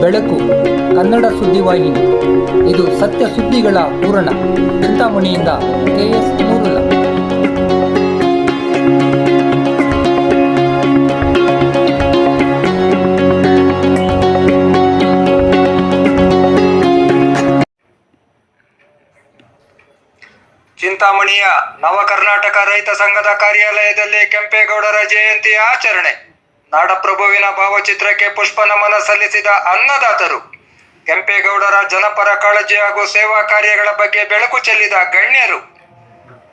ಬೆಳಕು, ಕನ್ನಡ ಸುದ್ದಿವಾಹಿನಿ ಇದು ಸತ್ಯ ಸುದ್ದಿಗಳ ಪೂರಣ ಚಿಂತಾಮಣಿಯಿಂದ ಕೆಎಸ್ ಮೂರುಲ ಚಿಂತಾಮಣಿಯ ನವ ಕರ್ನಾಟಕ ರೈತ ಸಂಘದ ಕಾರ್ಯಾಲಯದಲ್ಲಿ ಕೆಂಪೇಗೌಡರ ಜಯಂತಿ ಆಚರಣೆ. ನಾಡಪ್ರಭುವಿನ ಭಾವಚಿತ್ರಕ್ಕೆ ಪುಷ್ಪ ನಮನ ಸಲ್ಲಿಸಿದ ಅನ್ನದಾತರು. ಕೆಂಪೇಗೌಡರ ಜನಪರ ಕಾಳಜಿ ಹಾಗೂ ಸೇವಾ ಕಾರ್ಯಗಳ ಬಗ್ಗೆ ಬೆಳಕು ಚೆಲ್ಲಿದ ಗಣ್ಯರು.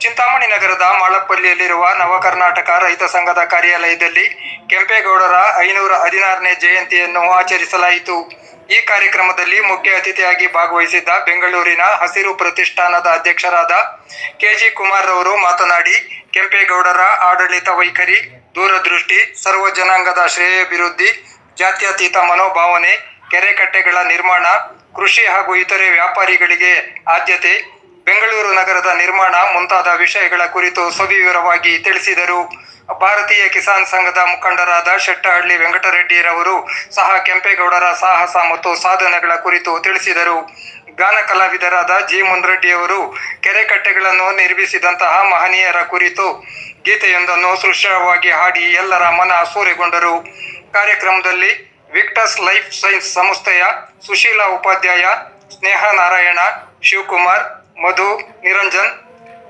ಚಿಂತಾಮಣಿ ನಗರದ ಮಾಳಪ್ಪಲ್ಲಿಯಲ್ಲಿರುವ ನವಕರ್ನಾಟಕ ರೈತ ಸಂಘದ ಕಾರ್ಯಾಲಯದಲ್ಲಿ ಕೆಂಪೇಗೌಡರ ಐನೂರ ಹದಿನಾರನೇ ಜಯಂತಿಯನ್ನು ಆಚರಿಸಲಾಯಿತು. ಈ ಕಾರ್ಯಕ್ರಮದಲ್ಲಿ ಮುಖ್ಯ ಅತಿಥಿಯಾಗಿ ಭಾಗವಹಿಸಿದ್ದ ಬೆಂಗಳೂರಿನ ಹಸಿರು ಪ್ರತಿಷ್ಠಾನದ ಅಧ್ಯಕ್ಷರಾದ ಕೆಜಿ ಕುಮಾರ್ ಅವರು ಮಾತನಾಡಿ, ಕೆಂಪೇಗೌಡರ ಆಡಳಿತ ವೈಖರಿ ದೂರದೃಷ್ಟಿ, ಸರ್ವ ಜನಾಂಗದ ಶ್ರೇಯಾಭಿವೃದ್ಧಿ, ಜಾತ್ಯತೀತ ಮನೋಭಾವನೆ ಕೆರೆ ಕಟ್ಟೆಗಳ ನಿರ್ಮಾಣ, ಕೃಷಿ ಹಾಗೂ ಇತರೆ ವ್ಯಾಪಾರಿಗಳಿಗೆ ಆದ್ಯತೆ, ಬೆಂಗಳೂರು ನಗರದ ನಿರ್ಮಾಣ ಮುಂತಾದ ವಿಷಯಗಳ ಕುರಿತು ಸವಿವರವಾಗಿ ತಿಳಿಸಿದರು. ಭಾರತೀಯ ಕಿಸಾನ್ ಸಂಘದ ಮುಖಂಡರಾದ ಶೆಟ್ಟಹಳ್ಳಿ ವೆಂಕಟರೆಡ್ಡಿರವರು ಸಹ ಕೆಂಪೇಗೌಡರ ಸಾಹಸ ಮತ್ತು ಸಾಧನೆಗಳ ಕುರಿತು ತಿಳಿಸಿದರು. ಗಾನ ಕಲಾವಿದರಾದ ಜಿ ಮುನ್ರೆಡ್ಡಿಯವರು ಕೆರೆ ಕಟ್ಟೆಗಳನ್ನು ನಿರ್ಮಿಸಿದಂತಹ ಮಹನೀಯರ ಕುರಿತು ಗೀತೆಯೊಂದನ್ನು ಸೃಶ್ಯವಾಗಿ ಹಾಡಿ ಎಲ್ಲರ ಮನ ಸೂರೆಗೊಂಡರು. ಕಾರ್ಯಕ್ರಮದಲ್ಲಿ ವಿಕ್ಟಸ್ ಲೈಫ್ ಸೈನ್ಸ್ ಸಂಸ್ಥೆಯ ಸುಶೀಲಾ ಉಪಾಧ್ಯಾಯ ಸ್ನೇಹ ನಾರಾಯಣ ಶಿವಕುಮಾರ್, ಮಧು, ನಿರಂಜನ್,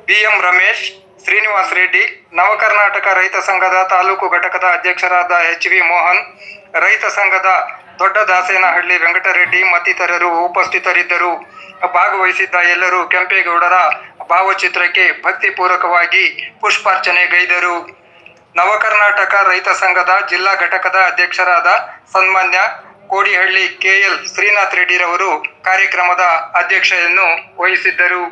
ಬಿಎಂ ರಮೇಶ್, ಶ್ರೀನಿವಾಸ್ ರೆಡ್ಡಿ, ನವಕರ್ನಾಟಕ ರೈತ ಸಂಘದ ತಾಲೂಕು ಘಟಕದ ಅಧ್ಯಕ್ಷರಾದ ಎಚ್ ವಿ ಮೋಹನ್, ರೈತ ಸಂಘದ ದೊಡ್ಡ ದಾಸೇನಹಳ್ಳಿ ವೆಂಕಟರೆಡ್ಡಿ ಮತ್ತಿತರರು ಉಪಸ್ಥಿತರಿದ್ದರು. ಭಾಗವಹಿಸಿದ್ದ ಎಲ್ಲರೂ ಕೆಂಪೇಗೌಡರ ಭಾವಚಿತ್ರಕ್ಕೆ ಭಕ್ತಿಪೂರ್ವಕವಾಗಿ ಪುಷ್ಪಾರ್ಚನೆಗೈದರು. ನವಕರ್ನಾಟಕ ರೈತ ಸಂಘದ ಜಿಲ್ಲಾ ಘಟಕದ ಅಧ್ಯಕ್ಷರಾದ ಸನ್ಮಾನ್ಯ ಕೋಡಿಹಳ್ಳಿ ಕೆಎಲ್ ಶ್ರೀನಾಥ್ ರೆಡ್ಡಿರವರು ಕಾರ್ಯಕ್ರಮದ ಅಧ್ಯಕ್ಷತೆಯನ್ನು ವಹಿಸಿದ್ದರು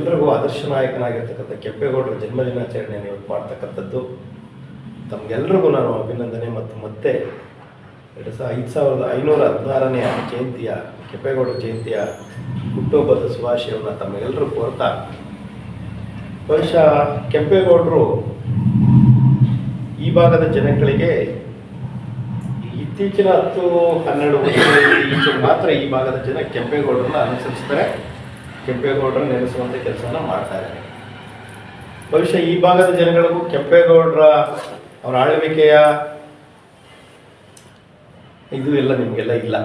ಎಲ್ಲರಿಗೂ ಆದರ್ಶ ನಾಯಕನಾಗಿರ್ತಕ್ಕಂಥ ಕೆಂಪೇಗೌಡರ ಜನ್ಮದಿನಾಚರಣೆಯನ್ನು ಇವತ್ತು ಮಾಡ್ತಕ್ಕಂಥದ್ದು. ತಮಗೆಲ್ಲರಿಗೂ ನಾನು ಅಭಿನಂದನೆ ಮತ್ತು ಮತ್ತೆ ಎರಡು ಸಾವಿರ ಐದು ಸಾವಿರದ ಐನೂರ ಹದಿನಾರನೆಯ ಜಯಂತಿಯ ಕೆಂಪೇಗೌಡರ ಜಯಂತಿಯ ಹುಟ್ಟುಹಬ್ಬದ ಶುಭಾಶಯವನ್ನು ತಮಗೆಲ್ಲರೂ ಕೋರ್ತಾ, ಬಹುಶಃ ಕೆಂಪೇಗೌಡರು ಈ ಭಾಗದ ಜನಗಳಿಗೆ ಇತ್ತೀಚಿನ ಹತ್ತು, ಹನ್ನೆರಡು ವರ್ಷಗಳಲ್ಲಿ ಈಚೆಗೆ ಮಾತ್ರ ಈ ಭಾಗದ ಜನ ಕೆಂಪೇಗೌಡರನ್ನ ಅನುಸರಿಸ್ತಾರೆ. ಕೆಂಪೇಗೌಡರ ನೆನೆಸುವಂಥ ಮಾಡ್ತಾ ಇದ್ದಾರೆ. ಬಹುಶಃ ಈ ಭಾಗದ ಜನಗಳಿಗೂ ಕೆಂಪೇಗೌಡರ ಅವರ ಆಳ್ವಿಕೆಯ ಇದು ಎಲ್ಲ ನಿಮಗೆಲ್ಲ ಇಲ್ಲ.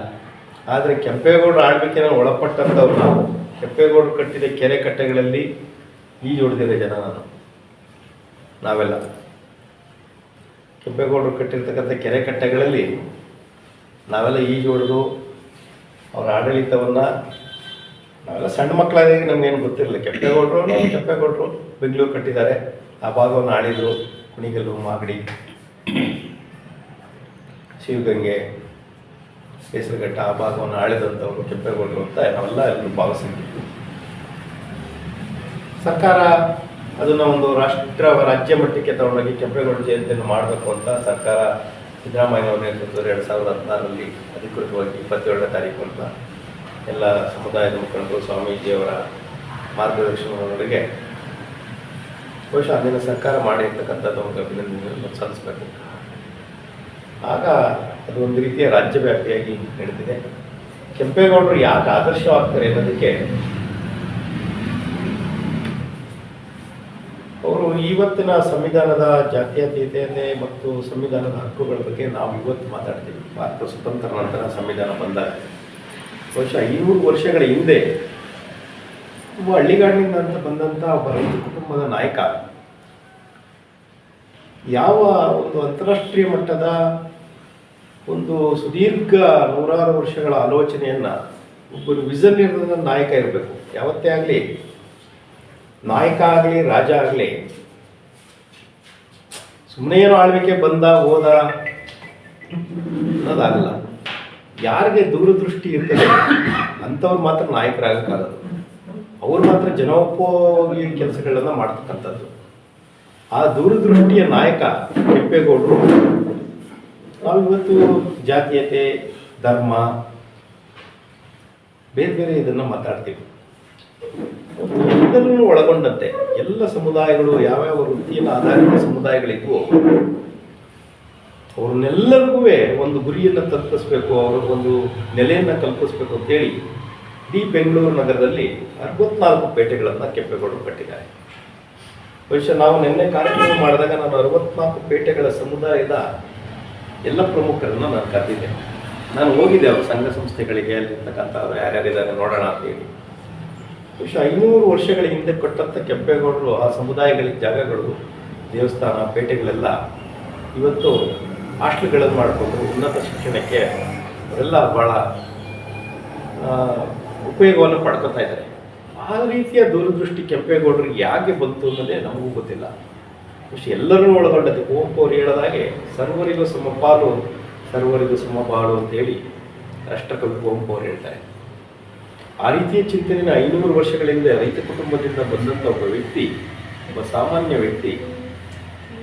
ಆದರೆ ಕೆಂಪೇಗೌಡರ ಆಳ್ವಿಕೆನ ಒಳಪಟ್ಟಂಥವ್ರು ನಾವು ಕೆಂಪೇಗೌಡರು ಕಟ್ಟಿದ ಕೆರೆ ಕಟ್ಟೆಗಳಲ್ಲಿ ಈಜು ಹೊಡೆದಿರೋ ಜನ ನಾನು. ನಾವೆಲ್ಲ. ಕೆಂಪೇಗೌಡರು ಕಟ್ಟಿರ್ತಕ್ಕಂಥ ಕೆರೆ ಕಟ್ಟೆಗಳಲ್ಲಿ ನಾವೆಲ್ಲ ಈಜು ಹೊಡೆದು ಅವರ ಆಡಳಿತವನ್ನು ನಾವೆಲ್ಲ ಸಣ್ಣ ಮಕ್ಕಳಾಗಿ ನಮ್ಗೇನು ಗೊತ್ತಿರಲಿಲ್ಲ ಕೆಂಪೇಗೌಡರು ಕೆಂಪೇಗೌಡರು ಬೆಂಗಳೂರು ಕಟ್ಟಿದ್ದಾರೆ. ಆ ಭಾಗವನ್ನು ಆಳಿದರು ಕುಣಿಗಲ್ಲು ಮಾಗಡಿ ಶಿವಗಂಗೆ ಕೇಸರಘಟ್ಟ ಆ ಭಾಗವನ್ನು ಆಳಿದಂಥವ್ರು ಕೆಂಪೇಗೌಡರು ಅಂತ ನಾವೆಲ್ಲ ಎಲ್ಲರೂ ಭಾವಿಸಿದ್ವಿ. ಸರ್ಕಾರ ಅದನ್ನು ಒಂದು ರಾಷ್ಟ್ರ ರಾಜ್ಯ ಮಟ್ಟಕ್ಕೆ ತಗೊಂಡೋಗಿ ಕೆಂಪೇಗೌಡ ಜಯಂತಿಯನ್ನು ಮಾಡಬೇಕು ಅಂತ ಸರ್ಕಾರ ಸಿದ್ದರಾಮಯ್ಯನವರ ನೇತೃತ್ವದಲ್ಲಿ ಎರಡು ಸಾವಿರದ ಹದಿನಾರರಲ್ಲಿ ಅಧಿಕೃತವಾಗಿ ಇಪ್ಪತ್ತೇಳನೇ ತಾರೀಕು ಅಂತ ಎಲ್ಲ ಸಮುದಾಯದ ಮುಖಂಡರು, ಸ್ವಾಮೀಜಿಯವರ ಮಾರ್ಗದರ್ಶನದೊಂದಿಗೆ ಬಹುಶಃ ಅಂದಿನ ಸರ್ಕಾರ ಮಾಡಿರ್ತಕ್ಕಂಥದ್ದು ಒಂದು ಅಭಿನಂದನೆಯನ್ನು ಸಲ್ಲಿಸಬೇಕು. ಆಗ ಅದು ಒಂದು ರೀತಿಯ ರಾಜ್ಯವ್ಯಾಪಿಯಾಗಿ ನಡೆದಿದೆ. ಕೆಂಪೇಗೌಡರು ಯಾಕೆ ಆದರ್ಶವಾಗ್ತಾರೆ ಅನ್ನೋದಕ್ಕೆ ಅವರು ಇವತ್ತಿನ ಸಂವಿಧಾನದ ಜಾತ್ಯತೀತತೆ ಮತ್ತು ಸಂವಿಧಾನದ ಹಕ್ಕುಗಳ ಬಗ್ಗೆ ನಾವು ಇವತ್ತು ಮಾತಾಡ್ತೀವಿ. ಭಾರತ ಸ್ವತಂತ್ರ ನಂತರ ಸಂವಿಧಾನ ಬಂದಾಗ. ಬಹುಶಃ ಐನೂರು ವರ್ಷಗಳ ಹಿಂದೆ ತುಂಬ ಹಳ್ಳಿಗಾಡಿನಿಂದ ಅಂತ ಬಂದಂಥ ಒಬ್ಬ ರೈತ ಕುಟುಂಬದ ನಾಯಕ. ಯಾವ ಒಂದು ಅಂತಾರಾಷ್ಟ್ರೀಯ ಮಟ್ಟದ ಒಂದು ಸುದೀರ್ಘ ನೂರಾರು ವರ್ಷಗಳ ಆಲೋಚನೆಯನ್ನು ಒಬ್ಬರು ವಿಸನ್ ಇರೋದ್ರ ನಾಯಕ ಇರಬೇಕು. ಯಾವತ್ತೇ ಆಗಲಿ, ನಾಯಕ ಆಗಲಿ, ರಾಜ ಆಗಲಿ ಸುಮ್ಮನೆ ಏನು ಆಳ್ವಿಕೆ ಬಂದ, ಹೋದ ಅನ್ನೋದಾಗಲ್ಲ. ಯಾರಿಗೆ ದೂರದೃಷ್ಟಿ ಇರ್ತದೆ, ಅಂಥವ್ರು ಮಾತ್ರ ನಾಯಕರಾಗಕ್ಕಾಗದು ಅವ್ರು ಮಾತ್ರ ಜನೋಪಯೋಗಿ ಕೆಲಸಗಳನ್ನ ಮಾಡ್ತಕ್ಕಂಥದ್ದು. ಆ ದೂರದೃಷ್ಟಿಯ ನಾಯಕ ಕೆಂಪೇಗೌಡರು, ನಾವಿವತ್ತು ಜಾತೀಯತೆ, ಧರ್ಮ, ಬೇರೆ ಬೇರೆ ಇದನ್ನ ಮಾತಾಡ್ತೀವಿ. ಎಲ್ಲರೂ ಒಳಗೊಂಡಂತೆ ಎಲ್ಲ ಸಮುದಾಯಗಳು, ಯಾವ್ಯಾವ ವೃತ್ತಿಯನ್ನು ಆಧಾರಿತ ಸಮುದಾಯಗಳಿದ್ವು ಅವ್ರನ್ನೆಲ್ಲರಿಗೂ ಒಂದು ಗುರಿಯನ್ನು ತಲುಪಿಸ್ಬೇಕು ಅವ್ರಿಗೊಂದು ನೆಲೆಯನ್ನು ಕಲ್ಪಿಸ್ಬೇಕು ಅಂತೇಳಿ ಇಡೀ ಬೆಂಗಳೂರು ನಗರದಲ್ಲಿ ಅರವತ್ನಾಲ್ಕು ಪೇಟೆಗಳನ್ನು ಕೆಂಪೇಗೌಡರು ಕಟ್ಟಿದ್ದಾರೆ. ಬಹುಶಃ ನಾವು ನಿನ್ನೆ ಕಾರ್ಯಕ್ರಮ ಮಾಡಿದಾಗ ನಾನು ಅರವತ್ನಾಲ್ಕು ಪೇಟೆಗಳ ಸಮುದಾಯದ ಎಲ್ಲ ಪ್ರಮುಖರನ್ನು ನಾನು ಕರೆದಿದ್ದೆ. ನಾನು ಹೋಗಿದ್ದೆ ಅವ್ರ ಸಂಘ ಸಂಸ್ಥೆಗಳಿಗೆ ಅಲ್ಲಿರ್ತಕ್ಕಂಥವ್ರು ಯಾರ್ಯಾರಿದ್ದಾರೆ ನೋಡೋಣ ಅಂತ ಹೇಳಿ. ಬಹುಶಃ ಐನೂರು ವರ್ಷಗಳ ಹಿಂದೆ ಕೊಟ್ಟಂಥ ಕೆಂಪೇಗೌಡರು ಆ ಸಮುದಾಯಗಳಿಗೆ ಜಾಗಗಳು, ದೇವಸ್ಥಾನ, ಪೇಟೆಗಳೆಲ್ಲ ಇವತ್ತು ಹಾಸ್ಟೆಲ್ಗಳನ್ನು ಮಾಡಿಕೊಂಡು ಉನ್ನತ ಶಿಕ್ಷಣಕ್ಕೆ ಅವರೆಲ್ಲ ಭಾಳ ಉಪಯೋಗವನ್ನು ಪಡ್ಕೊತಾ ಇದ್ದಾರೆ. ಆ ರೀತಿಯ ದೂರದೃಷ್ಟಿ ಕೆಂಪೇಗೌಡರಿಗೆ ಯಾಕೆ ಬಂತು ಅನ್ನೋದೇ ನಮಗೂ ಗೊತ್ತಿಲ್ಲ. ಖುಷಿ ಎಲ್ಲರೂ ಒಳಗೊಂಡದ್ದು, ಕುವೆಂಪು ಅವರು ಹೇಳಿದಾಗೆ ಸರ್ವರಿಗೂ ಸಮಪಾಲು ಸರ್ವರಿಗೂ ಸಮಪಾಲು ಅಂತೇಳಿ ರಾಷ್ಟ್ರಕವಿ ಕುವೆಂಪು ಅವರು ಹೇಳ್ತಾರೆ. ಆ ರೀತಿಯ ಚಿಂತನೆಯ ಐನೂರು ವರ್ಷಗಳಿಂದ ರೈತ ಕುಟುಂಬದಿಂದ ಬಂದಂಥ ಒಬ್ಬ ವ್ಯಕ್ತಿ, ಒಬ್ಬ ಸಾಮಾನ್ಯ ವ್ಯಕ್ತಿ,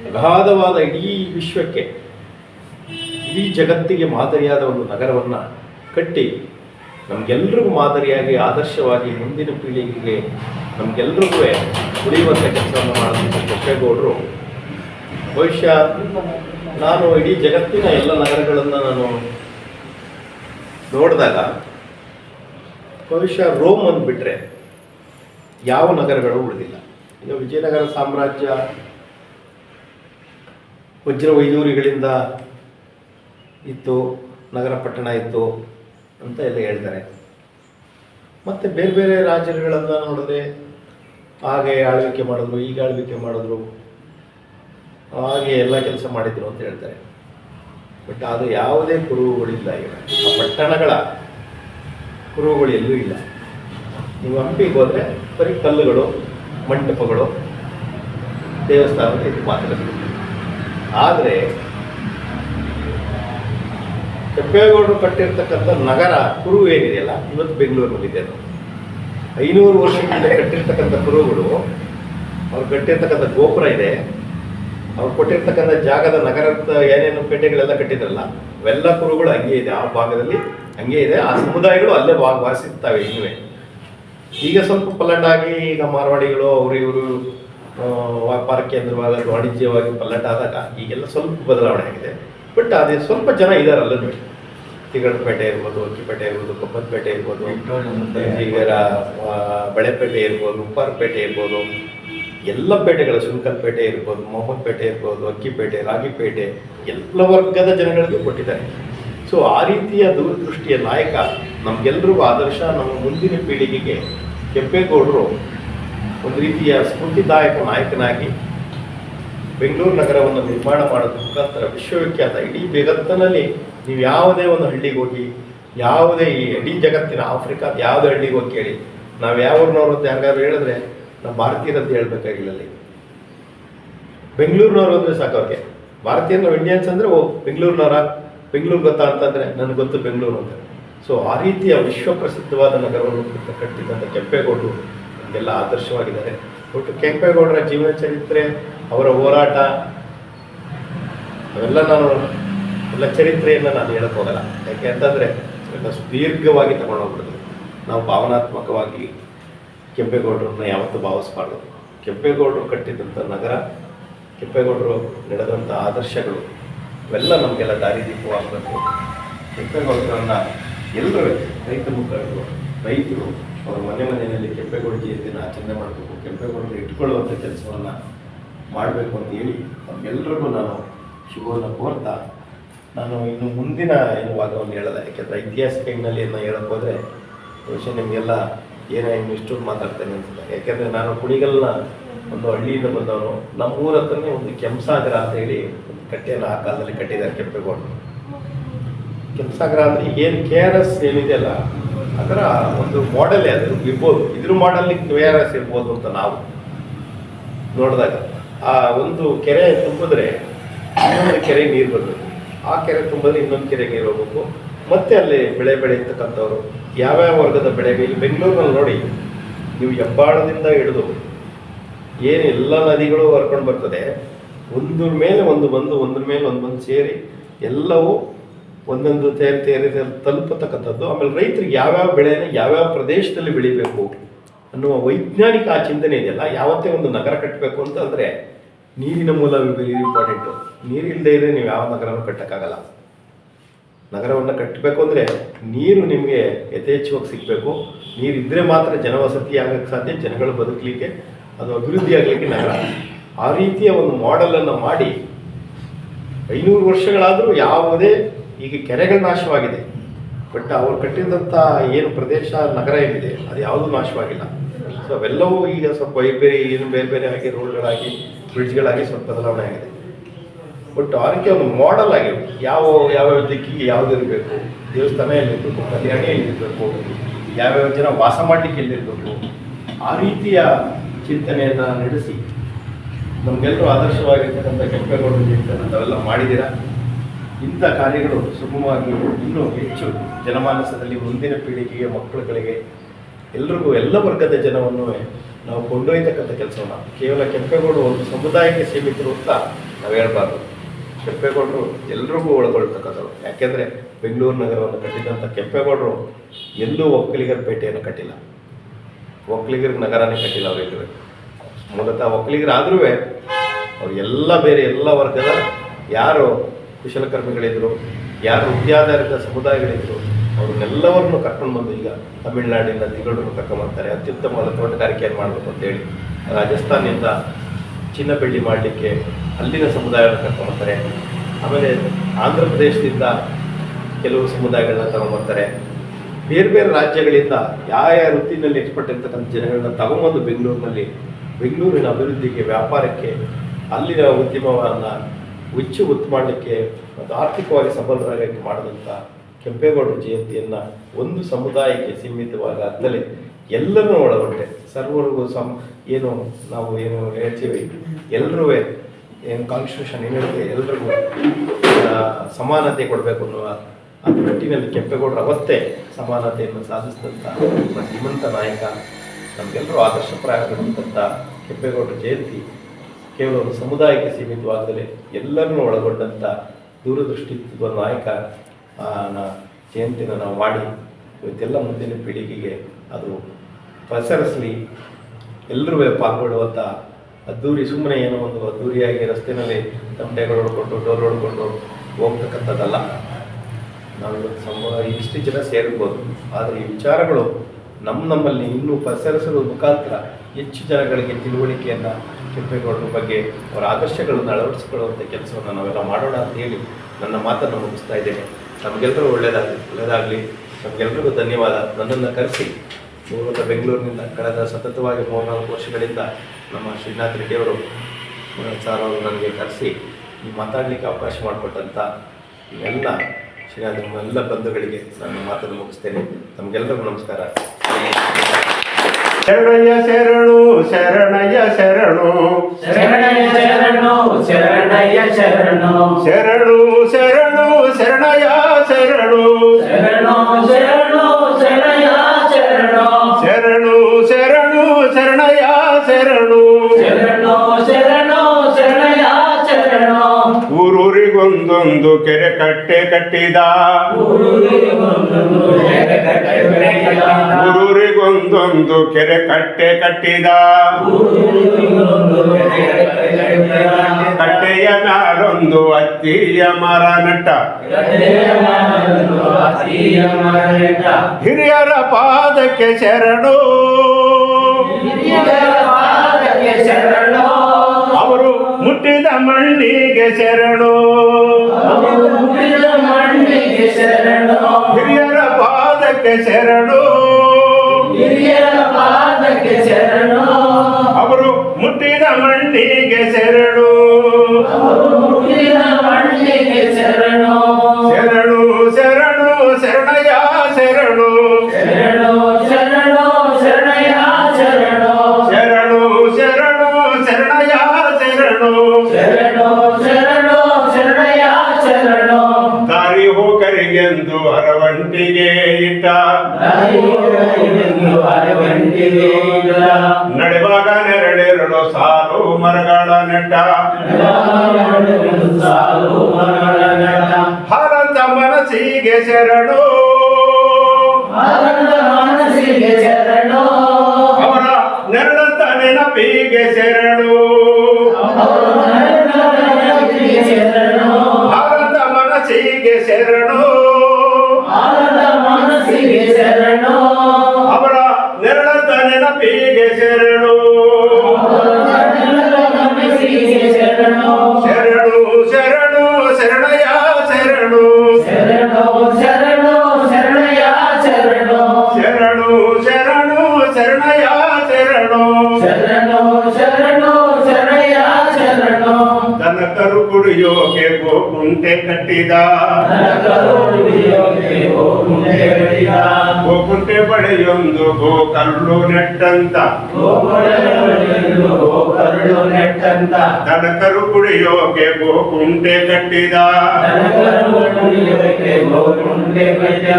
ಅಗಾಧವಾದ ಇಡೀ ವಿಶ್ವಕ್ಕೆ ಇಡೀ ಜಗತ್ತಿಗೆ ಮಾದರಿಯಾದ ಒಂದು ನಗರವನ್ನು ಕಟ್ಟಿ ನಮಗೆಲ್ರಿಗೂ ಮಾದರಿಯಾಗಿ ಆದರ್ಶವಾಗಿ ಮುಂದಿನ ಪೀಳಿಗೆಗೆ ನಮಗೆಲ್ರಿಗೂ ಉಳಿಯುವಂಥ ಕೆಲಸವನ್ನು ಮಾಡುವಂಥ ಕೆಂಪೇಗೌಡರು ಬಹುಶಃ ನಾನು ಇಡೀ ಜಗತ್ತಿನ ಎಲ್ಲ ನಗರಗಳನ್ನು ನಾನು ನೋಡಿದಾಗ ಬಹುಶಃ ರೋಮ್ ಅಂದ್ಬಿಟ್ರೆ ಯಾವ ನಗರಗಳು ಉಳಿದಿಲ್ಲ. ಈಗ ವಿಜಯನಗರ ಸಾಮ್ರಾಜ್ಯ ವಜ್ರ ವೈದೂರಿಗಳಿಂದ ಇತ್ತು, ನಗರ ಪಟ್ಟಣ ಇತ್ತು ಅಂತ ಎಲ್ಲ ಹೇಳ್ತಾರೆ. ಮತ್ತು ಬೇರೆ ಬೇರೆ ರಾಜ್ಯಗಳನ್ನು ನೋಡಿದ್ರೆ ಹಾಗೆ ಆಳ್ವಿಕೆ ಮಾಡಿದ್ರು ಈಗ ಆಳ್ವಿಕೆ ಮಾಡಿದ್ರು, ಹಾಗೆ ಎಲ್ಲ ಕೆಲಸ ಮಾಡಿದ್ರು ಅಂತ ಹೇಳ್ತಾರೆ. ಬಟ್ ಅದು ಯಾವುದೇ ಕುರುಹುಗಳಿಲ್ಲ ಈಗ. ಪಟ್ಟಣಗಳ ಕುರುಹುಗಳು ಎಲ್ಲೂ ಇಲ್ಲ. ನೀವು ಹಂಪಿಗೆ ಹೋದರೆ ಬರೀ ಕಲ್ಲುಗಳು, ಮಂಟಪಗಳು ದೇವಸ್ಥಾನದ ಇದು ಮಾತ್ರ. ಆದರೆ ಕೆಂಪೇಗೌಡರು ಕಟ್ಟಿರ್ತಕ್ಕಂಥ ನಗರ ಕುರು ಏನಿದೆಯಲ್ಲ, ಇವತ್ತು ಬೆಂಗಳೂರಿನಲ್ಲಿದೆ ಅದು. ಐನೂರು ವರ್ಷಗಳಿಂದ ಕಟ್ಟಿರ್ತಕ್ಕಂಥ ಕುರುಗಳು ಅವ್ರು ಕಟ್ಟಿರ್ತಕ್ಕಂಥ ಗೋಪುರ ಇದೆ. ಅವ್ರು ಕೊಟ್ಟಿರ್ತಕ್ಕಂಥ ಜಾಗದ ನಗರದ ಏನೇನು ಪೇಟೆಗಳೆಲ್ಲ ಕಟ್ಟಿದ್ರಲ್ಲ, ಅವೆಲ್ಲ ಕುರುಗಳು ಹಂಗೆ ಇದೆ. ಆ ಭಾಗದಲ್ಲಿ ಹಂಗೆ ಇದೆ. ಆ ಸಮುದಾಯಗಳು ಅಲ್ಲೇ ವಾ ವಾಸಿಸ್ತಾವೆ ಇನ್ನುವೆ. ಈಗ ಸ್ವಲ್ಪ ಪಲ್ಲಟಾಗಿ ಈಗ ಮಾರ್ವಾಡಿಗಳು ಅವರು ಇವರು ವ್ಯಾಪಾರ ಕೇಂದ್ರವಾದ ವಾಣಿಜ್ಯವಾಗಿ ಪಲ್ಲಟ ಆದಾಗ ಈಗೆಲ್ಲ ಸ್ವಲ್ಪ ಬದಲಾವಣೆ ಆಗಿದೆ. ಬಟ್ ಅದೇ ಸ್ವಲ್ಪ ಜನ ಇದ್ದಾರೆ ಅಲ್ಲೂ ತಿಗಡಪೇಟೆ ಇರ್ಬೋದು, ಅಕ್ಕಿಪೇಟೆ ಇರ್ಬೋದು ಕಪ್ಪತ್ಪೇಟೆ ಇರ್ಬೋದು ಈಗ ಬಳೆಪೇಟೆ ಇರ್ಬೋದು, ಉಪ್ಪಾರಪೇಟೆ ಇರ್ಬೋದು, ಎಲ್ಲ ಪೇಟೆಗಳು ಸುಂಕಲ್ಪೇಟೆ ಇರ್ಬೋದು ಮೊಹಮ್ಮದ್ಪೇಟೆ ಇರ್ಬೋದು, ಅಕ್ಕಿಪೇಟೆ, ರಾಗಿಪೇಟೆ, ಎಲ್ಲ ವರ್ಗದ ಜನಗಳಿಗೆ ಕೊಟ್ಟಿದ್ದಾರೆ. ಸೊ ಆ ರೀತಿಯ ದೂರದೃಷ್ಟಿಯ ನಾಯಕ ನಮಗೆಲ್ಲರಿಗೂ ಆದರ್ಶ ನಮ್ಮ ಮುಂದಿನ ಪೀಳಿಗೆಗೆ ಕೆಂಪೇಗೌಡರು ಒಂದು ರೀತಿಯ ಸ್ಫೂರ್ತಿದಾಯಕ ನಾಯಕನಾಗಿ ಬೆಂಗಳೂರು ನಗರವನ್ನು ನಿರ್ಮಾಣ ಮಾಡೋದ್ರ ಮುಖಾಂತರ ವಿಶ್ವವಿಖ್ಯಾತ, ಇಡೀ ಜಗತ್ತಿನಲ್ಲಿ ನೀವು ಯಾವುದೇ ಒಂದು ಹಳ್ಳಿಗೆ ಹೋಗಿ, ಯಾವುದೇ ಈ ಇಡೀ ಜಗತ್ತಿನ ಆಫ್ರಿಕಾದ ಯಾವುದೇ ಹಳ್ಳಿಗೆ ಹೋಗಿ ಕೇಳಿ, ನಾವು ಯಾವ ಅಂತ ಯಾರಿಗಾದ್ರು ಹೇಳಿದ್ರೆ ನಾವು ಭಾರತೀಯರಂತ ಹೇಳ್ಬೇಕಾಗಿಲ್ಲ ಬೆಂಗಳೂರಿನವ್ರು ಅಂದರೆ ಸಾಕು ಅವ್ರಿಗೆ. ಭಾರತೀಯರು ನಾವು ಇಂಡಿಯನ್ಸ್ ಅಂದರೆ, ಓ, ಬೆಂಗಳೂರಿನವರ? ಬೆಂಗಳೂರು ಗೊತ್ತಾ ಅಂತಂದರೆ, ನನಗೆ ಗೊತ್ತು ಬೆಂಗಳೂರು ಅಂತ. ಸೊ ಆ ರೀತಿಯ ವಿಶ್ವ ಪ್ರಸಿದ್ಧವಾದ ನಗರವನ್ನು ಕಟ್ಟ- ಕಟ್ಟಿದಂಥ ಕೆಂಪೇಗೌಡರು ನಮಗೆಲ್ಲ ಆದರ್ಶವಾಗಿದ್ದಾರೆ. ಒಟ್ಟು ಕೆಂಪೇಗೌಡರ ಜೀವನ ಚರಿತ್ರೆ, ಅವರ ಹೋರಾಟ, ಅವೆಲ್ಲ ನಾನು ಎಲ್ಲ ಚರಿತ್ರೆಯನ್ನು ನಾನು ಹೇಳಕ್ ಹೋಗಲ್ಲ ಯಾಕೆ ಅಂತಂದರೆ ಸುದೀರ್ಘವಾಗಿ ತಗೊಂಡೋಗ್ಬಿಡ್ತೀವಿ ನಾವು ಭಾವನಾತ್ಮಕವಾಗಿ ಕೆಂಪೇಗೌಡರನ್ನ ಯಾವತ್ತೂ ಭಾವಿಸ್ಬಾರ್ದು. ಕೆಂಪೇಗೌಡರು ಕಟ್ಟಿದಂಥ ನಗರ, ಕೆಂಪೇಗೌಡರು ನಡೆದಂಥ ಆದರ್ಶಗಳು, ಇವೆಲ್ಲ ನಮಗೆಲ್ಲ ದಾರಿದೀಪವಾಗಬೇಕು ಕೆಂಪೇಗೌಡರನ್ನ ಎಲ್ಲರೂ ರೈತ ಮುಖಂಡರು ರೈತರು ಅವರ ಮನೆ ಮನೆಯಲ್ಲಿ ಕೆಂಪೇಗೌಡ ಜಯಂತಿನ ಆಚರಣೆ ಮಾಡಬೇಕು. ಕೆಂಪೇಗೌಡರು ಇಟ್ಕೊಳ್ಳುವಂಥ ಕೆಲಸವನ್ನು ಮಾಡಬೇಕು ಅಂತ ಹೇಳಿ ನಮಗೆಲ್ಲರಿಗೂ ನಾನು ಶುಭವನ್ನು ಕೋರ್ತಾ, ನಾನು ಇನ್ನು ಮುಂದಿನ ಏನು ಭಾಗವನ್ನು ಹೇಳಲ್ಲ. ಯಾಕೆಂದರೆ ಐತಿಹಾಸಿಕ ಹಿನ್ನೆಲೆಯನ್ನು ಹೇಳಕ್ಕೆ ಹೋದರೆ ಬಹುಶಃ ನಿಮಗೆಲ್ಲ ಏನೋ ಇನ್ನು ಇಷ್ಟು ಮಾತಾಡ್ತೇನೆ ಅನ್ಸುತ್ತೆ. ಯಾಕೆಂದರೆ ನಾನು ಕುಣಿಗಲ್ನ ಒಂದು ಹಳ್ಳಿಯಿಂದ ಬಂದವನು. ನಮ್ಮ ಊರ ಹತ್ರನೇ ಒಂದು ಕೆಂಸಾಗರ ಅಂತ ಹೇಳಿ ಒಂದು ಕಟ್ಟೆಯನ್ನು ಆ ಕಾಲದಲ್ಲಿ ಕಟ್ಟಿದ್ದಾರೆ ಕೆಂಪೇಗೌಡರು. ಕೆಂಸಾಗರ ಅಂದರೆ ಏನು ಕೆ ಆರ್ ಎಸ್ ಏನಿದೆಯಲ್ಲ ಅದರ ಒಂದು ಮಾಡೆಲ್ ಅದು ಇರ್ಬೋದು. ಇದ್ರ ಮಾಡೆಲ್ ಕೆ ಆರ್ ಇರ್ಬೋದು ಅಂತ ನಾವು ನೋಡಿದಾಗ, ಆ ಒಂದು ಕೆರೆ ತುಂಬಿದ್ರೆ ಇನ್ನೊಂದು ಕೆರೆ ನೀರು ಬರಬೇಕು ಆ ಕೆರೆ ತುಂಬಿದ್ರೆ ಇನ್ನೊಂದು ಕೆರೆ ನೀರು ಹೋಗ್ಬೇಕು. ಮತ್ತೆ ಅಲ್ಲಿ ಬೆಳೆ ಬೆಳೆಯತಕ್ಕಂಥವ್ರು, ಯಾವ್ಯಾವ ವರ್ಗದ ಬೆಳೆ ಇಲ್ಲಿ ಬೆಂಗಳೂರಿನಲ್ಲಿ ನೋಡಿ, ನೀವು ಹೆಬ್ಬಾಳದಿಂದ ಹಿಡಿದು ಏನು ಎಲ್ಲ ನದಿಗಳು ಹರ್ಕೊಂಡು ಬರ್ತದೆ, ಒಂದ್ರ ಮೇಲೆ ಒಂದು ಬಂದು, ಒಂದ್ರ ಮೇಲೆ ಒಂದು ಬಂದು ಸೇರಿ ಎಲ್ಲವೂ ಒಂದೊಂದು ತೇರಿ ತೇರಿ ತಲುಪತಕ್ಕಂಥದ್ದು. ಆಮೇಲೆ ರೈತರಿಗೆ ಯಾವ್ಯಾವ ಬೆಳೆನ ಯಾವ್ಯಾವ ಪ್ರದೇಶದಲ್ಲಿ ಬೆಳಿಬೇಕು ಅನ್ನುವ ವೈಜ್ಞಾನಿಕ ಆ ಚಿಂತನೆ ಇದೆಯಲ್ಲ, ಯಾವತ್ತೇ ಒಂದು ನಗರ ಕಟ್ಟಬೇಕು ಅಂತ ಅಂದರೆ ನೀರಿನ ಮೂಲ ವೆರಿ ಇಂಪಾರ್ಟೆಂಟು ನೀರಿಲ್ಲದೆ ಇದ್ರೆ ನೀವು ಯಾವ ನಗರವನ್ನು ಕಟ್ಟೋಕ್ಕಾಗಲ್ಲ. ನಗರವನ್ನು ಕಟ್ಟಬೇಕು ಅಂದರೆ ನೀರು ನಿಮಗೆ ಯಥೇಚ್ಛವಾಗಿ ಸಿಗಬೇಕು. ನೀರಿದ್ದರೆ ಮಾತ್ರ ಜನವಸತಿ ಆಗಕ್ಕೆ ಸಾಧ್ಯ, ಜನಗಳು ಬದುಕಲಿಕ್ಕೆ ಅದು ಅಭಿವೃದ್ಧಿ ಆಗಲಿಕ್ಕೆ ನಗರ. ಆ ರೀತಿಯ ಒಂದು ಮಾಡೆಲನ್ನು ಮಾಡಿ ಐನೂರು ವರ್ಷಗಳಾದರೂ ಯಾವುದೇ ಈಗ ಕೆರೆಗಳು ನಾಶವಾಗಿದೆ. ಬಟ್ ಅವ್ರು ಕಟ್ಟಿದಂಥ ಏನು ಪ್ರದೇಶ, ನಗರ ಏನಿದೆ, ಅದು ಯಾವುದೂ ನಾಶವಾಗಿಲ್ಲ. ಸೊ ಅವೆಲ್ಲವೂ ಈಗ ಸ್ವಲ್ಪ ಬೇರೆ ಏನು ಬೇರೆ ಬೇರೆ ಆಗಿ, ರೋಡ್ಗಳಾಗಿ, ಬ್ರಿಡ್ಜ್ಗಳಾಗಿ ಸ್ವಲ್ಪ ಬದಲಾವಣೆ ಆಗಿದೆ. ಬಟ್ ಅದಕ್ಕೆ ಒಂದು ಮಾಡೆಲ್ ಆಗಿ ಯಾವ ಯಾವ್ಯಾವ ದಿಕ್ಕಿಗೆ ಯಾವ್ದು ಇರಬೇಕು, ದೇವಸ್ಥಾನ ಎಲ್ಲಿರಬೇಕು ಕಲ್ಯಾಣಿ ಯಾವ ಯಾವ್ಯಾವ ಜನ ವಾಸ ಮಾಡಲಿಕ್ಕೆ ಎಲ್ಲಿರಬೇಕು, ಆ ರೀತಿಯ ಚಿಂತನೆಯನ್ನು ನಡೆಸಿ ನಮಗೆಲ್ಲರೂ ಆದರ್ಶವಾಗಿರ್ತಕ್ಕಂಥ ಕೆಂಪೇಗೌಡ ಚಿಂತನೆ ಅಂತವೆಲ್ಲ ಮಾಡಿದ್ದೀರಾ? ಇಂಥ ಕಾರ್ಯಗಳು ಸುಗಮವಾಗಿ ಇನ್ನೂ ಹೆಚ್ಚು ಜನಮಾನಸದಲ್ಲಿ ಮುಂದಿನ ಪೀಳಿಗೆಗೆ ಮಕ್ಕಳುಗಳಿಗೆ, ಎಲ್ರಿಗೂ, ಎಲ್ಲ ವರ್ಗದ ಜನವನ್ನು ನಾವು ಕೊಂಡೊಯ್ತಕ್ಕಂಥ ಕೆಲಸವನ್ನು, ಕೇವಲ ಕೆಂಪೇಗೌಡರು ಒಂದು ಸಮುದಾಯಕ್ಕೆ ಸೀಮಿತರು ಅಂತ ನಾವು ಹೇಳ್ಬಾರ್ದು. ಕೆಂಪೇಗೌಡರು ಎಲ್ರಿಗೂ ಒಳಗೊಳ್ತಕ್ಕಂಥವ್ರು. ಯಾಕೆಂದರೆ ಬೆಂಗಳೂರು ನಗರವನ್ನು ಕಟ್ಟಿದಂಥ ಕೆಂಪೇಗೌಡರು ಎಲ್ಲೂ ಒಕ್ಕಲಿಗರ ಪೇಟೆಯನ್ನು ಕಟ್ಟಿಲ್ಲ. ಒಕ್ಕಲಿಗರಿಗೆ ನಗರನೇ ಕಟ್ಟಿಲ್ಲ ಅವರಿಗೆ ಮೂಲತಃ ಒಕ್ಕಲಿಗರಾದ್ರೂ ಅವ್ರು ಎಲ್ಲ ಬೇರೆ ಎಲ್ಲ ವರ್ಗದ ಯಾರು ಕುಶಲಕರ್ಮಿಗಳಿದ್ರು ಯಾರು ವಿದ್ಯಾಧಾರಿತ ಸಮುದಾಯಗಳಿದ್ರು ಅವ್ರನ್ನೆಲ್ಲವರನ್ನು ಕರ್ಕೊಂಡು ಬಂದು ಈಗ ತಮಿಳುನಾಡಿನ ಕರ್ಕೊಂಡು ಕರ್ಕೊಂಬರ್ತಾರೆ ಅತ್ಯುತ್ತಮವಾದ ತೋಟಗಾರಿಕೆಯನ್ನು ಮಾಡಬೇಕು ಅಂತೇಳಿ ರಾಜಸ್ಥಾನದಿಂದ ಚಿನ್ನ ಬೆಳ್ಳಿ ಮಾಡಲಿಕ್ಕೆ ಅಲ್ಲಿನ ಸಮುದಾಯವನ್ನು ಕರ್ಕೊಂಬರ್ತಾರೆ ಆಮೇಲೆ ಆಂಧ್ರ ಪ್ರದೇಶದಿಂದ ಕೆಲವು ಸಮುದಾಯಗಳನ್ನ ತಗೊಂಬರ್ತಾರೆ ಬೇರೆ ಬೇರೆ ರಾಜ್ಯಗಳಿಂದ ಯಾವ ಯಾವ ವೃತ್ತಿನಲ್ಲಿ ಎಕ್ಸ್ಪರ್ಟ್ ಇರ್ತಕ್ಕಂಥ ಜನಗಳನ್ನ ತಗೊಂಬಂದು ಬೆಂಗಳೂರಿನಲ್ಲಿ, ಬೆಂಗಳೂರಿನ ಅಭಿವೃದ್ಧಿಗೆ ವ್ಯಾಪಾರಕ್ಕೆ ಅಲ್ಲಿನ ಉದ್ಯಮವನ್ನು ಉಚ್ಚು ಒತ್ತು ಮಾಡಲಿಕ್ಕೆ ಮತ್ತು ಆರ್ಥಿಕವಾಗಿ ಸಬಲರಾಗಿ ಮಾಡಿದಂಥ ಕೆಂಪೇಗೌಡರ ಜಯಂತಿಯನ್ನು ಒಂದು ಸಮುದಾಯಕ್ಕೆ ಸೀಮಿತವಾಗಿ ಅಲ್ಲದೆ ಎಲ್ಲರನ್ನೂ ಒಳಗೊಂಡೆ. ಸರ್ವರಿಗೂ ಸಮ, ಏನು ನಾವು ಏನು ಹೇಳ್ತೀವಿ, ಎಲ್ಲರೂ ಏನು ಕಾನ್ಸ್ಟಿಟ್ಯೂಷನ್ ಏನು ಹೇಳುತ್ತೆ ಎಲ್ರಿಗೂ ಸಮಾನತೆ ಕೊಡಬೇಕು ಅನ್ನುವ ಆ ನಿಟ್ಟಿನಲ್ಲಿ ಕೆಂಪೇಗೌಡರು ಅವತ್ತೇ ಸಮಾನತೆಯನ್ನು ಸಾಧಿಸಿದಂಥ ಶ್ರೀಮಂತ ನಾಯಕ ನಮಗೆಲ್ಲರೂ ಆದರ್ಶಪ್ರಾಯವಾಗಿರುವಂಥ ಕೆಂಪೇಗೌಡರ ಜಯಂತಿ ಕೇವಲ ಒಂದು ಸಮುದಾಯಕ್ಕೆ ಸೀಮಿತವಾಗದೆ ಎಲ್ಲರನ್ನೂ ಒಳಗೊಂಡಂಥ ದೂರದೃಷ್ಟಿತ್ವ ನಾಯಕ ಜಯಂತಿನ ನಾವು ಮಾಡಿ, ಇವತ್ತೆಲ್ಲ ಮುಂದಿನ ಪೀಳಿಗೆಗೆ ಅದು ಪಸರಿಸಲಿ, ಎಲ್ಲರೂ ಪಾಲ್ಗೊಳ್ಳುವಂಥ ಅದ್ದೂರಿ ಸುಮ್ಮನೆ ಏನೋ ಒಂದು ಅದ್ದೂರಿಯಾಗಿ ರಸ್ತೆನಲ್ಲಿ ತಮಟೆಗಳು ಹೊಡ್ಕೊಂಡು, ಡೋರ್ ಹೊಡ್ಕೊಂಡು ಹೋಗ್ತಕ್ಕಂಥದ್ದಲ್ಲ. ನಾವು ಸಮ ಇಷ್ಟು ಜನ ಸೇರ್ಬೋದು ಆದರೆ ಈ ವಿಚಾರಗಳು ನಮ್ಮ ನಮ್ಮಲ್ಲಿ ಇನ್ನೂ ಪಸರಿಸಲು ಮುಖಾಂತರ ಹೆಚ್ಚು ಜನಗಳಿಗೆ ತಿಳುವಳಿಕೆಯನ್ನು ಕೆಂಪೇಗೌಡರ ಬಗ್ಗೆ ಅವರ ಆದರ್ಶಗಳನ್ನು ಅಳವಡಿಸಿಕೊಳ್ಳುವಂಥ ಕೆಲಸವನ್ನು ನಾವೆಲ್ಲ ಮಾಡೋಣ ಅಂತ ಹೇಳಿ ನನ್ನ ಮಾತನ್ನು ಮುಗಿಸ್ತಾ ಇದ್ದೇನೆ. ನಮಗೆಲ್ಲರೂ ಒಳ್ಳೆಯದಾಗಲಿ ಒಳ್ಳೆಯದಾಗಲಿ. ನಮಗೆಲ್ಲರಿಗೂ ಧನ್ಯವಾದ. ನನ್ನನ್ನು ಕರೆಸಿ ಮೂಲತಃ ಬೆಂಗಳೂರಿನಿಂದ ಕಳೆದ ಸತತವಾಗಿ ಮೂರ್ನಾಲ್ಕು ವರ್ಷಗಳಿಂದ ನಮ್ಮ ಶ್ರೀನಾಥ್ ರೆಡ್ಡಿಯವರು ಸಾರ್ ಅವರು ನನಗೆ ಕರೆಸಿ ಮಾತಾಡಲಿಕ್ಕೆ ಅವಕಾಶ ಮಾಡಿಕೊಟ್ಟಂಥ ಎಲ್ಲ ಶ್ರೀನಾಥ್ ಎಲ್ಲ ಬಂಧುಗಳಿಗೆ ನಾನು ಮಾತನ್ನು ಮುಗಿಸ್ತೇನೆ. ತಮಗೆಲ್ಲರಿಗೂ ನಮಸ್ಕಾರ. ಶರಣಯ್ಯ ಶರಣು ಶರಣಯ್ಯ ಶರಣು ಶರಣಯ್ಯ ಶರಣು ಶರಣಯ್ಯ ಶರಣು ಶರಣು ಶರಣು ಶರಣಯ್ಯ ಶರಣು ಶರಣು ಶರಣು ಕಟ್ಟೆ ಕಟ್ಟಿದ. ಗುರುರಿಗೊಂದೊಂದು ಕೆರೆ ಕಟ್ಟೆ ಕಟ್ಟಿದ. ಕಟ್ಟೆಯ ನಾಡೊಂದು ಅತ್ತಿಯ ಮರ ನಟ ಹಿರಿಯರ ಪಾದಕ್ಕೆ ಶರಣು. ಅವರು ಮುಟ್ಟಿದ ಮಣ್ಣಿಗೆ ಶರಣು. ಶರಣು. ಹಿರಿಯರ ಪಾದಕ್ಕೆ ಶರಣು. ಹಿರಿಯರ ಪಾದಕ್ಕೆ ಶರಣು. ಅವರು ಮುಟ್ಟಿದ ಮಣ್ಣಿಗೆ ಶರಣು. ಹುಟ್ಟಿದ ಮಣ್ಣಿಗೆ ಶರಣು. ಶರಣು ಶರಣು ಶರಣು. ಅರವಂಟಿಗೆ ಇಟ್ಟ ನಡೆವಾಗ ನೆರಳೆರಡು ಸಾಲು ಮರಗಳ ನೆಟ್ಟ ಹರಂತ ಮನಸ್ಸಿಗೆ ಶರಣು ಅವರ ನೆರಳಂತ ನೆನಪಿಗೆ ಶರಣು ಹರಂತ ಮನಸ್ಸಿಗೆ ಶರಣು ನೆಟ್ಟಂತ ತನ್ನ ಕರು ಕುಡಿಯೋಕೆ ಗೋಕುಂಟೆ ಕಟ್ಟಿದ ಗೋಕುಂಟೆ ಕಟ್ಟಿದ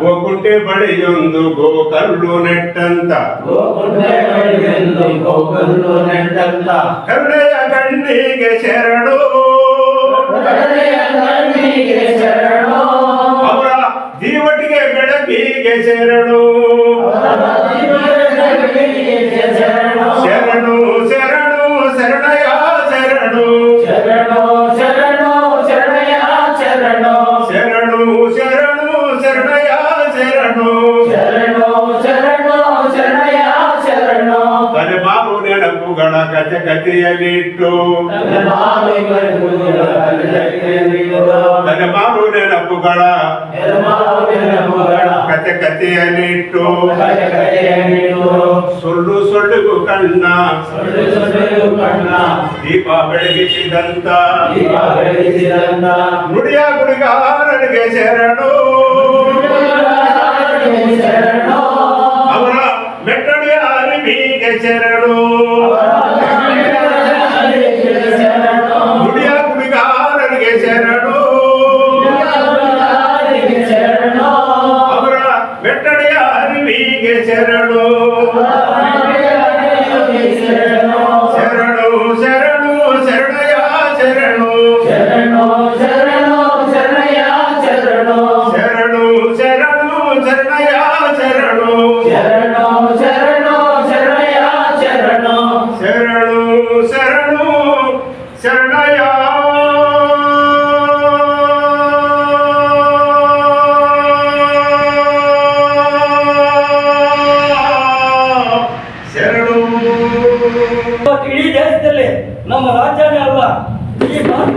ಗೋಕುಂಟೆ ಬಳೆಯೊಂದು ಗೋಕರ್ಲು ನೆಟ್ಟಂತ ಗೋಕುಂಟೆ ಬಳಿಯೊಂದು ಗೋಕರ್ಲು ನೆಟ್ಟಂತ ಕರುಣೆಯ ಕಣ್ಣಿಗೆ ಶರಣು ಕರುಣೆಯ ಕಣ್ಣಿಗೆ ಶರಣು ಅವರ ಜೀವಟಿಗೆ ಬೆಳಕಿಗೆ ಶರಣು ಶರಣು ಶರಣು ಶರಣು ಶರಣಯ ಶರಣು ಶರಣು ಶರಣು ಶರಣಯ್ಯ ಶರಣು ಶರಣು ಶರಣು ಶರಣಯ ಶರಣು ಶರಣು ಶರಣು ಶರಣಯ್ಯ ಶರಣು ತಲೆಮಾರು ನೆನಪುಗಳ ಕಥೆ ಕಥೆಯಲ್ಲಿಟ್ಟು ತಲೆಮಾರು ನೆನಪುಗಳ ಕಥೆ ಕಥೆಯಲ್ಲಿಟ್ಟು ಸುಳ್ಳು ಸುಳ್ಳುಗು ಕಣ್ಣ ದೀಪ ಬೆಳಗಿಸಿದಂತ ನುಡಿಯ ಗುಡಿಗಾರರಿಗೆ ಶರಣು ಅವರ ಮೆಟ್ಟಣಿಯ ಅರಿವಿಗೆ ಶರಣು ಅರಿವಿಗೆ ಶರಣು ಶರಣು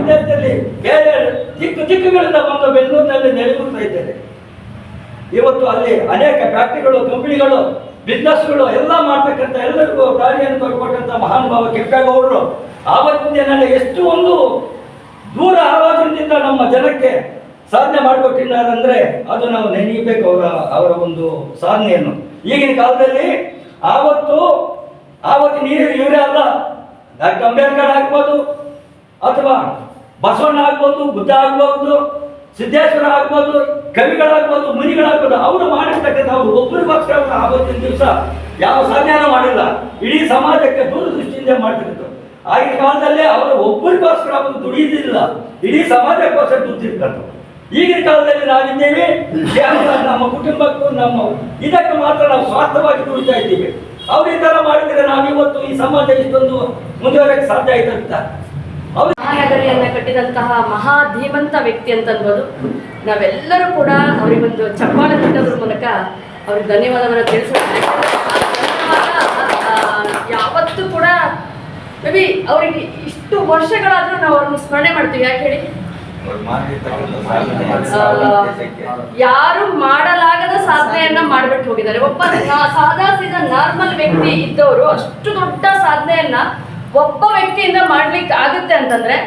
ದೇಶದಲ್ಲಿ ಬೇರೆ ದಿಕ್ಕು ದಿಕ್ಕುಗಳಿಂದ ಬಂದು ಬೆಂಗಳೂರಿನಲ್ಲಿ ನೆಲೆಗುತ್ತಾ ಇದ್ದೇವೆ ಇವತ್ತು ಅಲ್ಲಿ ಅನೇಕ ಫ್ಯಾಕ್ಟ್ರಿಗಳು, ಕಂಪನಿಗಳು, ಬಿಸ್ನೆಸ್ಗಳು ಎಲ್ಲ ಮಾಡ್ತಕ್ಕಂಥ ಎಲ್ಲರಿಗೂ ದಾರಿಯನ್ನು ಮಹಾನ್ ಮಹಾನುಭಾವ ಕೆಂಪೇಗೌಡರು ಆವತ್ತಿನ ದಿನ ಎಷ್ಟು ಒಂದು ದೂರ ಆಲೋಚನೆಯಿಂದ ನಮ್ಮ ಜನಕ್ಕೆ ಸಾಧನೆ ಮಾಡಿಕೊಟ್ಟಿದ್ದಾರೆ ಅಂದರೆ ಅದು ನಾವು ನೆನೆಯಬೇಕು ಅವರ ಅವರ ಒಂದು ಸಾಧನೆಯನ್ನು. ಈಗಿನ ಕಾಲದಲ್ಲಿ ಆವತ್ತು ಆವತ್ತು ನೀರು ಇವರೇ ಅಲ್ಲ. ಡಾಕ್ಟರ್ ಅಂಬೇಡ್ಕರ್ ಆಗ್ಬೋದು ಅಥವಾ ಬಸವಣ್ಣ ಆಗ್ಬೋದು, ಬುದ್ಧ ಆಗ್ಬೋದು, ಸಿದ್ದೇಶ್ವರ ಆಗ್ಬೋದು, ಕವಿಗಳಾಗ್ಬೋದು, ಮುನಿಗಳಾಗ್ಬೋದು, ಅವರು ಮಾಡಿರ್ತಕ್ಕಂಥ ಅವರು ಒಬ್ಬರಿಗೋಸ್ಕರ ಅವರು ಆವತ್ತಿನ ದಿವಸ ಯಾವ ಸಾಧ್ಯಾನ ಮಾಡಿಲ್ಲ. ಇಡೀ ಸಮಾಜಕ್ಕೆ ದೂರದೃಷ್ಟಿಯಿಂದ ಮಾಡ್ತಿರ್ತಾರೆ ಆಗಿನ ಕಾಲದಲ್ಲೇ ಅವರು ಒಬ್ಬರಿಗೋಸ್ಕರ ಅವರು ದುಡಿಯುವುದಿಲ್ಲ ಇಡೀ ಸಮಾಜಕ್ಕೋಸ್ಕರ ದುಡ್ತಿರ್ತಾರೆ ಈಗಿನ ಕಾಲದಲ್ಲಿ ನಾವಿದ್ದೇವೆ ನಮ್ಮ ಕುಟುಂಬಕ್ಕೂ ನಮ್ಮ ಇದಕ್ಕೆ ಮಾತ್ರ ನಾವು ಸ್ವಾರ್ಥವಾಗಿ ದುಡಿತಾ ಇದ್ದೀವಿ. ಅವ್ರು ಈ ಥರ ಮಾಡಿದರೆ ನಾವಿವತ್ತು ಈ ಸಮಾಜ ಇಷ್ಟೊಂದು ಮುಂದುವರೆಯಕ್ಕೆ ಸಾಧ್ಯ ಆಯ್ತಂತ. ಮಹಾನಗರಿಯನ್ನ ಕಟ್ಟಿದಂತಹ ಮಹಾ ಧೀಮಂತ ವ್ಯಕ್ತಿ ಅಂತ ಅನ್ಬೋದು ನಾವೆಲ್ಲರೂ ಕೂಡ ಅವರಿಗೊಂದು ಚಪ್ಪಾಳೆ ತಟ್ಟೋದ್ರ ಮೂಲಕ ಅವ್ರಿಗೆ ಧನ್ಯವಾದವನ್ನು ತಿಳಿಸೋಣ ಯಾವತ್ತೂ ಕೂಡ ಮೇಬಿ ಅವರಿಗೆ ಇಷ್ಟು ವರ್ಷಗಳಾದ್ರೂ ನಾವು ಅವ್ರನ್ನ ಸ್ಮರಣೆ ಮಾಡ್ತೀವಿ. ಯಾಕೆ ಹೇಳಿ? ಯಾರು ಮಾಡಲಾಗದ ಸಾಧನೆಯನ್ನ ಮಾಡ್ಬಿಟ್ಟು ಹೋಗಿದ್ದಾರೆ. ಒಬ್ಬ ಸಾದಾ ಸೀದಾ ನಾರ್ಮಲ್ ವ್ಯಕ್ತಿ ಇದ್ದವರು ಅಷ್ಟು ದೊಡ್ಡ ಸಾಧನೆಯನ್ನ ಒಬ್ಬ ವ್ಯಕ್ತಿಯಿಂದ ಮಾಡ್ಲಿಕ್ಕೆ ಆಗುತ್ತೆ ಅಂತಂದ್ರೆ